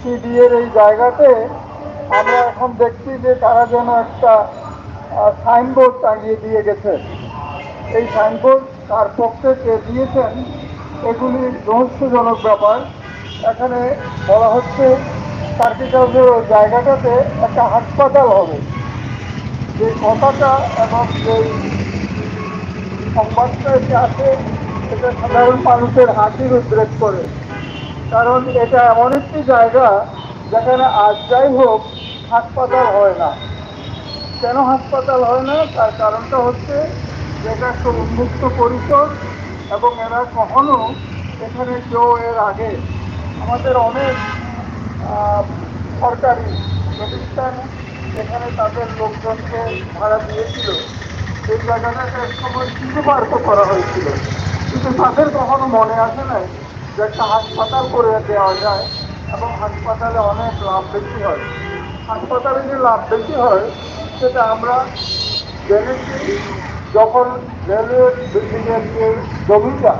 সিডিএর এই জায়গাতে আমরা এখন দেখছি যে তারা যেন একটা সাইনবোর্ড টাঙিয়ে দিয়ে গেছে। এই সাইনবোর্ড তার পক্ষে কে দিয়েছেন, এগুলি রহস্যজনক ব্যাপার। এখানে বলা হচ্ছে সার্কিট হাউসের ওই জায়গাটাতে একটা হাসপাতাল হবে। যে কথাটা এবং যেই সংবাদটা আছে, এটা সাধারণ মানুষের হাসির উদ্রেক করে। কারণ এটা এমন একটি জায়গা যেখানে আজ যাই হোক হাসপাতাল হয় না। কেন হাসপাতাল হয় না? তার কারণটা হচ্ছে যে এটা একটা উন্মুক্ত পরিসর এবং এরা কখনো এখানে কেউ এর আগে আমাদের অনেক সরকারি প্রতিষ্ঠান এখানে তাদের লোকজনকে ভাড়া দিয়েছিল। সেই জায়গাটাকে এক সময় চিনে পার্ক করা হয়েছিল। কিন্তু তাদের কখনো মনে আসে নাই যে একটা হাসপাতাল করে দেওয়া যায় এবং হাসপাতালে অনেক লাভ বেশি হয়। হাসপাতালে যে লাভ বেশি হয়, সেটা আমরা জেনেছি যখন রেলওয়ে বিল্ডিংয়ের যে জমিটা,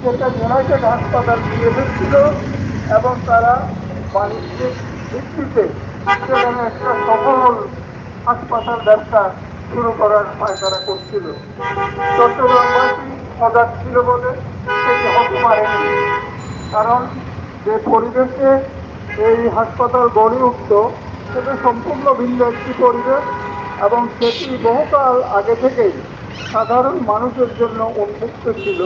সেটা ইউনাইটেড হাসপাতাল দিয়ে দিচ্ছিল এবং তারা বাণিজ্যিক ভিত্তিতে সেখানে একটা সফল হাসপাতাল ব্যবসা শুরু করার পায়তারা করছিল। চট্টগ্রামবাসী সজাগ ছিল বলে সেটি হতে পারেনি। কারণ যে পরিবেশে এই হাসপাতাল গড়ে উঠত, সেটা সম্পূর্ণ ভিন্ন একটি পরিবেশ এবং সেটি বহুকাল আগে থেকেই সাধারণ মানুষের জন্য উন্মুক্ত ছিল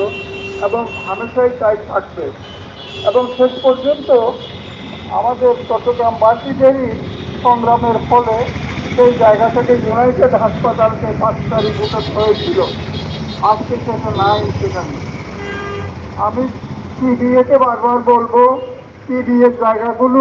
এবং হামেশাই তাই থাকবে। এবং শেষ পর্যন্ত আমাদের চট্টগ্রামবাসীদেরই সংগ্রামের ফলে সেই জায়গা থেকে ইউনাইটেড হাসপাতালকে পাঁচ তারিখ হয়েছিল। আজকে সেটা নাই সেখানে। আমি সিডিএকে বারবার বলব সিডিএর জায়গাগুলো